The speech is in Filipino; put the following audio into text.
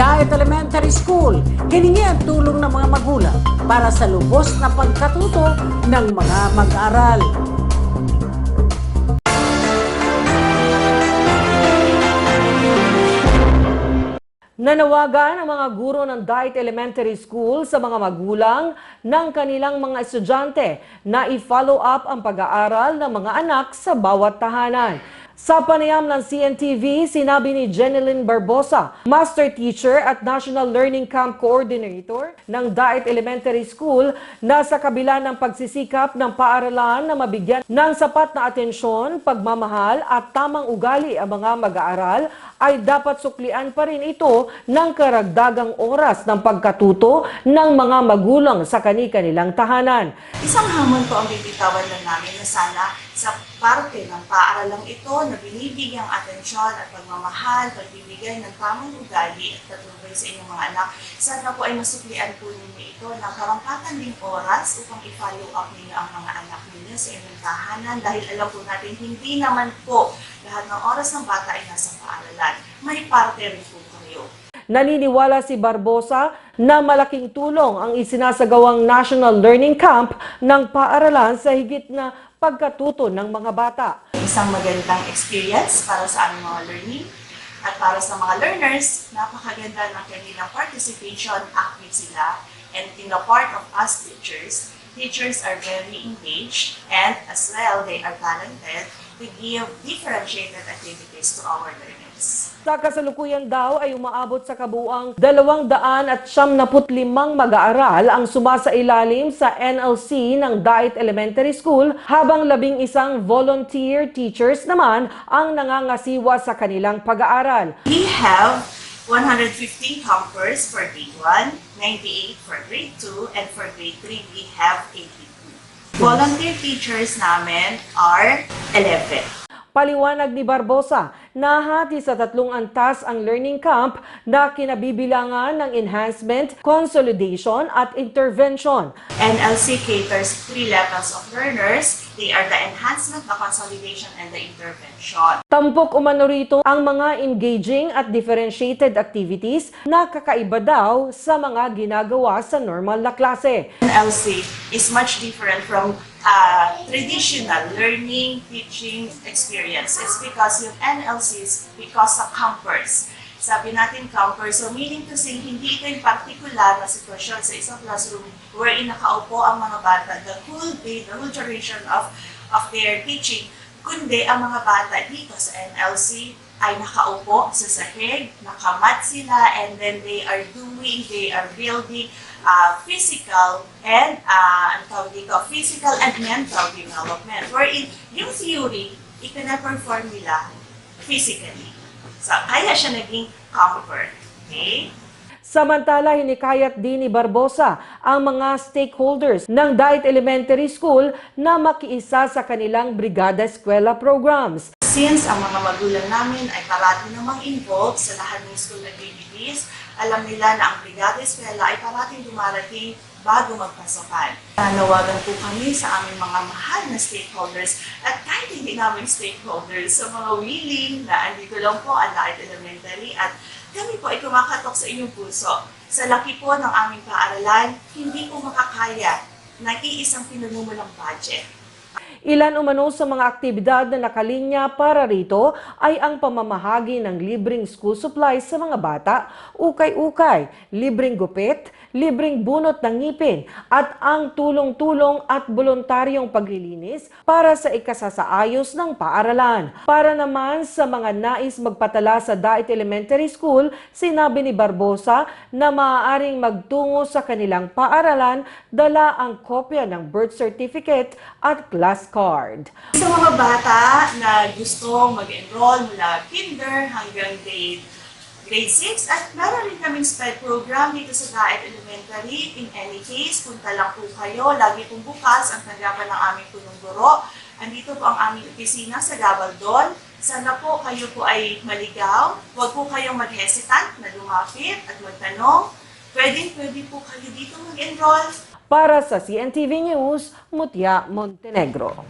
Diet Elementary School hiningi ang tulong ng mga magulang para sa lubos na pagkatuto ng mga mag-aaral. Nanawagan ang mga guro ng Diet Elementary School sa mga magulang ng kanilang mga estudyante na i-follow up ang pag-aaral ng mga anak sa bawat tahanan. Sa panayam ng CNTV, sinabi ni Jeneline Barbosa, Master Teacher at National Learning Camp Coordinator ng Diet Elementary School na sa kabila ng pagsisikap ng paaralan na mabigyan ng sapat na atensyon, pagmamahal at tamang ugali ang mga mag-aaral, ay dapat suklian pa rin ito ng karagdagang oras ng pagkatuto ng mga magulang sa kani-kanilang tahanan. Isang hamon po ang bibitawan lang namin na sana sa parte ng paaralang ito na binibigyang atensyon at pagmamahal, pagbibigay ng tamang ugali at patnubay sa inyong mga anak, sana po ay masuklian po ninyo ito ng karampatan ding oras upang i-follow up ninyo ang mga anak ninyo sa inyong tahanan dahil alam po natin hindi naman po lahat ng oras ng bata ay nasa paaralan. May parte rin po kayo. Naniniwala si Barbosa na malaking tulong ang isinasagawang National Learning Camp ng paaralan sa higit na pagkatuto ng mga bata. isang magandang experience para sa aming mga learning at para sa mga learners, napakaganda ng kanilang participation, active sila, and in the part of us teachers, teachers are very engaged and as well, they are talented to give differentiated activities to our learners. Sa kasalukuyan daw ay umaabot sa kabuang 275 mag-aaral ang sumasailalim sa NLC ng Diet Elementary School habang labing isang volunteer teachers naman ang nangangasiwa sa kanilang pag-aaral. We have 115 campers for grade 1, 98 for grade 2, and for grade 3, we have 82. Volunteer teachers namin are 11. Paliwanag ni Barbosa, nahati sa tatlong antas ang learning camp na kinabibilangan ng enhancement, consolidation at intervention. NLC caters three levels of learners. They are the enhancement, the consolidation, and the intervention. Tampok umano rito ang mga engaging at differentiated activities na kakaiba daw sa mga ginagawa sa normal na klase. NLC is much different from uh, traditional learning, teaching experience. It's because yung NLC is because sa campers. Sabi natin campers, so meaning to say, hindi ito yung particular na sitwasyon sa isang classroom wherein nakaupo ang mga bata the whole day, the whole duration of, of their teaching, kundi ang mga bata dito sa NLC ay nakaupo sa sahig, nakamat sila, and then they are doing, they are building uh, physical and, uh, ang tawag dito, physical and mental development. Wherein yung theory, ipina-perform nila physically. So, kaya siya naging comfort. Okay? Samantala, hinikayat din ni Barbosa ang mga stakeholders ng Diet Elementary School na makiisa sa kanilang Brigada Eskwela programs. Since ang mga magulang namin ay parati namang involved sa lahat ng school activities, alam nila na ang Brigada Eskwela ay parating dumarating bago magpasokan. Nanawagan po kami sa aming mga mahal na stakeholders at kahit hindi namin stakeholders, sa mga willing na andito lang po ang Light Elementary at kami po ay kumakatok sa inyong puso. Sa laki po ng aming paaralan, hindi po makakaya ng iisang pinanumulang budget. Ilan umano sa mga aktibidad na nakalinya para rito ay ang pamamahagi ng libreng school supplies sa mga bata, ukay-ukay, libreng gupit, libreng bunot ng ngipin, at ang tulong-tulong at voluntaryong paglilinis para sa ikasasaayos ng paaralan. Para naman sa mga nais magpatala sa Diet Elementary School, sinabi ni Barbosa na maaaring magtungo sa kanilang paaralan dala ang kopya ng birth certificate at class card. Sa mga bata na gustong mag-enroll mula kinder hanggang grade grade 6 at meron rin kaming SPED program dito sa Daet Elementary. In any case, punta lang po kayo. Lagi pong bukas ang tanggapan ng aming punong guro. Andito po ang aming opisina sa Gabaldon. Sana po kayo po ay maligaw. Huwag po kayong mag-hesitant na lumapit at magtanong. Pwede, pwede po kayo dito mag-enroll. Para sa CNTV News, Mutya Montenegro.